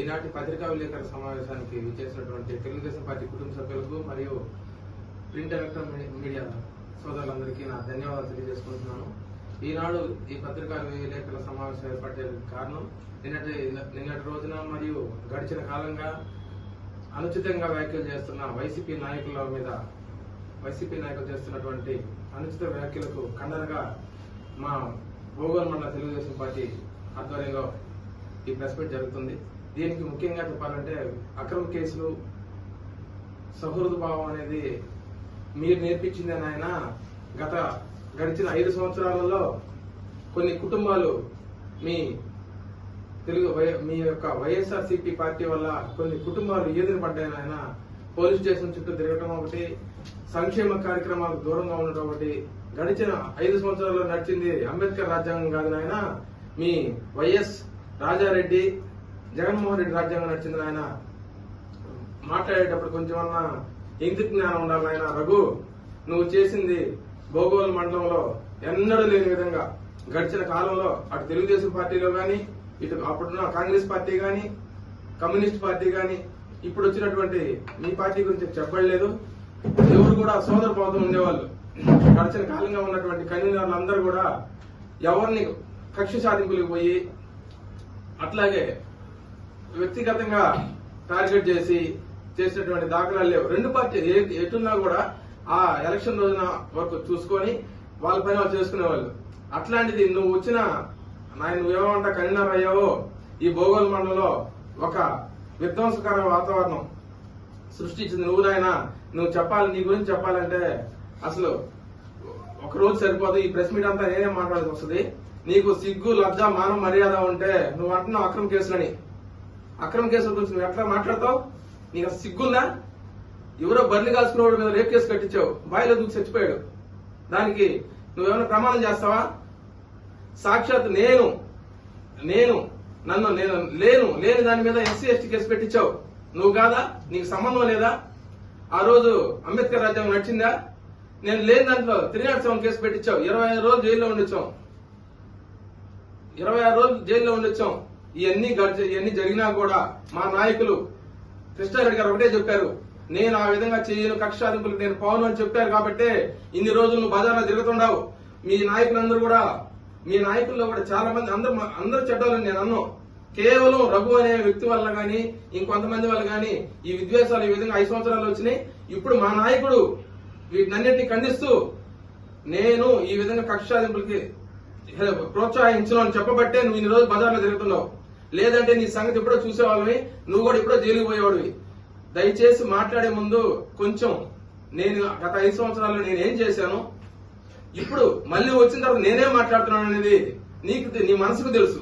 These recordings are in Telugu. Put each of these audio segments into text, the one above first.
ఈనాటి పత్రికా విలేకరుల సమావేశానికి విచ్చేసినటువంటి తెలుగుదేశం పార్టీ కుటుంబ సభ్యులకు మరియు ప్రింట్ ఎలక్ట్రానిక్ మీడియా సోదరులందరికీ నా ధన్యవాదాలు తెలియజేసుకుంటున్నాను. ఈనాడు ఈ పత్రికా విలేకరుల సమావేశం ఏర్పడడానికి కారణం నిన్నటి నిన్నటి రోజున మరియు గడిచిన కాలంగా అనుచితంగా వ్యాఖ్యలు చేస్తున్న వైసీపీ నాయకుల మీద వైసీపీ నాయకులు చేస్తున్నటువంటి అనుచిత వ్యాఖ్యలకు కండరగా మా భూగోళ మండల తెలుగుదేశం పార్టీ ఆధ్వర్యంలో ఈ ప్రెస్ మీట్ జరుగుతుంది. దీనికి ముఖ్యంగా చెప్పాలంటే అక్రమ కేసులు సహృద భావం అనేది మీరు నేర్పించింది ఆయన గత గడిచిన ఐదు సంవత్సరాలలో కొన్ని కుటుంబాలు మీ తెలుగు వై- మీ యొక్క వైఎస్ఆర్సీపీ పార్టీ వల్ల కొన్ని కుటుంబాలు ఈదిన పడ్డాయని ఆయన పోలీస్ స్టేషన్ చుట్టూ తిరగటం ఒకటి సంక్షేమ కార్యక్రమాలకు దూరంగా ఉండటం ఒకటి గడిచిన ఐదు సంవత్సరాల్లో నడిచింది అంబేద్కర్ రాజ్యాంగం కాదు నాయన మీ వైఎస్ రాజారెడ్డి జగన్మోహన్ రెడ్డి రాజ్యాంగం నడిచింది ఆయన మాట్లాడేటప్పుడు కొంచెం అన్న ఇంగిత జ్ఞానం ఉండాలి ఆయన రఘు నువ్వు చేసింది భోగోల్ మండలంలో ఎన్నడూ లేని విధంగా గడిచిన కాలంలో అటు తెలుగుదేశం పార్టీలో గాని ఇటు అప్పుడున్న కాంగ్రెస్ పార్టీ గాని కమ్యూనిస్ట్ పార్టీ గాని ఇప్పుడు వచ్చినటువంటి మీ పార్టీ గురించి చెప్పలేదు ఎవరు కూడా సోదర భావం ఉండేవాళ్ళు. గడిచిన కాలంగా ఉన్నటువంటి కన్వీనర్లు కూడా ఎవరిని కక్ష సాధింపులకు పోయి అట్లాగే వ్యక్తిగతంగా టార్గెట్ చేసి చేసినటువంటి దాఖలాలు లేవు. రెండు పార్టీ ఎటున్నా కూడా ఆ ఎలక్షన్ రోజున వరకు చూసుకొని వాళ్ళ పని వాళ్ళు చేసుకునేవాళ్ళు. అట్లాంటిది నువ్వు వచ్చిన నాయన నువ్వేమంట కన్వీనర్ అయ్యావో ఈ భోగోల్ మండలంలో ఒక విధ్వంసకర వాతావరణం సృష్టించింది నువ్వు నాయన. నువ్వు చెప్పాలి నీ గురించి చెప్పాలంటే అసలు ఒక రోజు సరిపోదు. ఈ ప్రెస్ మీట్ అంతా నేనే మాట్లాడాల్సి వస్తుంది. నీకు సిగ్గు లజ్జ మానం మర్యాద ఉంటే నువ్వు అంటున్నావు అక్రమ కేసులని అక్రమ కేసుల గురించి నువ్వు ఎట్లా మాట్లాడతావు? నీకు సిగ్గుందా? ఎవరో బర్రెలు కాల్చుకునేవాడు మీద రేప్ కేసు కట్టించావు. బాయిలో దూకి చచ్చిపోయాడు. దానికి నువ్వేమైనా ప్రమాణం చేస్తావా? సాక్షాత్ నేను నేను నన్ను నేను లేను లేని దాని మీద ఎస్సీ ఎస్టీ కేసు పెట్టించావు. నువ్వు కాదా? నీకు సంబంధం లేదా? ఆ రోజు అంబేద్కర్ రాజ్యాంగం నడిచిందా? నేను లేని దాంట్లో త్రీ నాట్ సెవెన్ కేసు పెట్టించావు. ఇరవై ఐదు రోజులు జైల్లో ఉండొచ్చాం ఇరవై ఆరు రోజులు జైల్లో ఉండొచ్చాం ఇవన్నీ ఇవన్నీ జరిగినా కూడా మా నాయకులు కృష్ణారెడ్డి గారు ఒకటే చెప్పారు. నేను ఆ విధంగా చేయను కక్షాధింపులకు నేను పోను అని చెప్పారు కాబట్టి ఇన్ని రోజులు నువ్వు బజార్లో తిరుగుతుండవు. మీ నాయకులందరూ కూడా మీ నాయకుల్లో కూడా చాలా మంది అందరు అందరూ చెడ్డోళ్ళని నేను అన్ను. కేవలం రఘు అనే వ్యక్తి వల్ల గాని ఇంకొంతమంది వల్ల గాని ఈ విద్వేషాలు ఈ విధంగా ఐదు సంవత్సరాలు వచ్చినాయి. ఇప్పుడు మా నాయకుడు వీటినన్నింటినీ ఖండిస్తూ నేను ఈ విధంగా కక్షాదింపులకి ప్రోత్సహించను అని చెప్పబట్టే నువ్వు ఇన్ని రోజులు బజార్లో తిరుగుతున్నావు. లేదంటే నీ సంగతి ఎప్పుడో చూసేవాళ్ళవి నువ్వు కూడా ఎప్పుడో జైలుకు పోయేవాడివి. దయచేసి మాట్లాడే ముందు కొంచెం నేను గత ఐదు సంవత్సరాల్లో నేను ఏం చేశాను? ఇప్పుడు మళ్ళీ వచ్చిన తర్వాత నేనేం మాట్లాడుతున్నాను అనేది నీకు తె- నీ మనసుకు తెలుసు.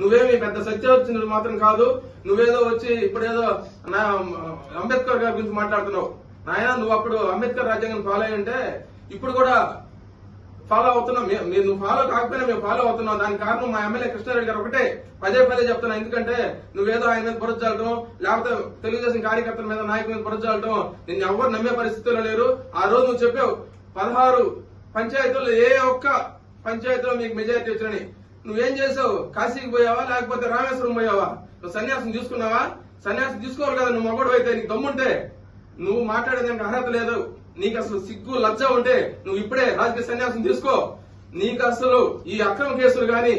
నువ్వేమి పెద్ద సత్యవచనుడు మాత్రం కాదు నువ్వేదో వచ్చి ఇప్పుడేదో నా అంబేద్కర్ గారి గురించి మాట్లాడుతున్నావు. నాయన నువ్వు అప్పుడు అంబేద్కర్ రాజ్యాంగం ఫాలో ఉంటే ఇప్పుడు కూడా ఫాలో అవుతున్నాం. మీరు నువ్వు ఫాలో కాకపోయినా మేము ఫాలో అవుతున్నాం. దానికి కారణం మా ఎమ్మెల్యే కృష్ణారెడ్డి గారు ఒకటే. పదే పదే చెప్తున్నా. ఎందుకంటే నువ్వేదో ఆయన మీద బురద లేకపోతే తెలుగుదేశం కార్యకర్తల మీద నాయకుల మీద బురద నిన్ను ఎవరు నమ్మే పరిస్థితుల్లో లేరు. ఆ రోజు నువ్వు చెప్పావు పదహారు పంచాయతీల్లో ఏ ఒక్క పంచాయతీలో మీకు మెజారిటీ వచ్చినని నువ్వేం చేసావు? కాశీకి పోయావా లేకపోతే రామేశ్వరం పోయావా? నువ్వు సన్యాసం తీసుకున్నావా? సన్యాసం తీసుకోవాలి కదా నువ్వు మగడు అయితే నీకు దమ్ముంటే. నువ్వు మాట్లాడేదానికి అర్హత లేదు. నీకు అసలు సిగ్గు లజ్జ ఉంటే నువ్వు ఇప్పుడే రాజకీయ సన్యాసం తీసుకో. నీకు అసలు ఈ అక్రమ కేసులు గాని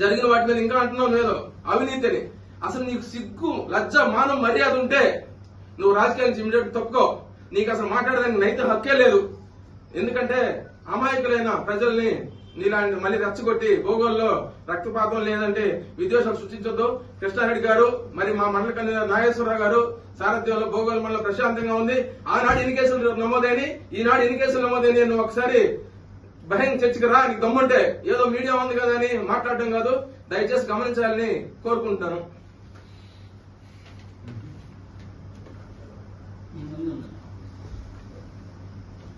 జరిగిన వాటి మీద ఇంకా అంటున్నావు లేదు అవినీతిని. అసలు నీకు సిగ్గు లజ్జ మానం మర్యాద ఉంటే నువ్వు రాజకీయ నుంచి ఇమీడియట్ తప్పుకో నీకు అసలు మాట్లాడడానికి నైతిక హక్కే లేదు. ఎందుకంటే అమాయకులైన ప్రజల్ని నీలాంటి మళ్ళీ రెచ్చగొట్టి భూగోల్లో రక్తపాతం లేదంటే విద్వేషం సృష్టించొద్దు. కృష్ణారెడ్డి గారు మరి మా మండల కన్వీనర్ నాగేశ్వరరావు గారు సారథ్యంలో భూగోళ మండలం ప్రశాంతంగా ఉంది. ఆనాడు ఎన్ని కేసులు నమోదైన ఈనాడు ఎన్ని కేసులు నమోదైన నువ్వు ఒకసారి బహిరంగ చర్చకి రా నీకు దమ్ముంటే. ఏదో మీడియా ఉంది కదా అని మాట్లాడడం కాదు. దయచేసి గమనించాలని కోరుకుంటాను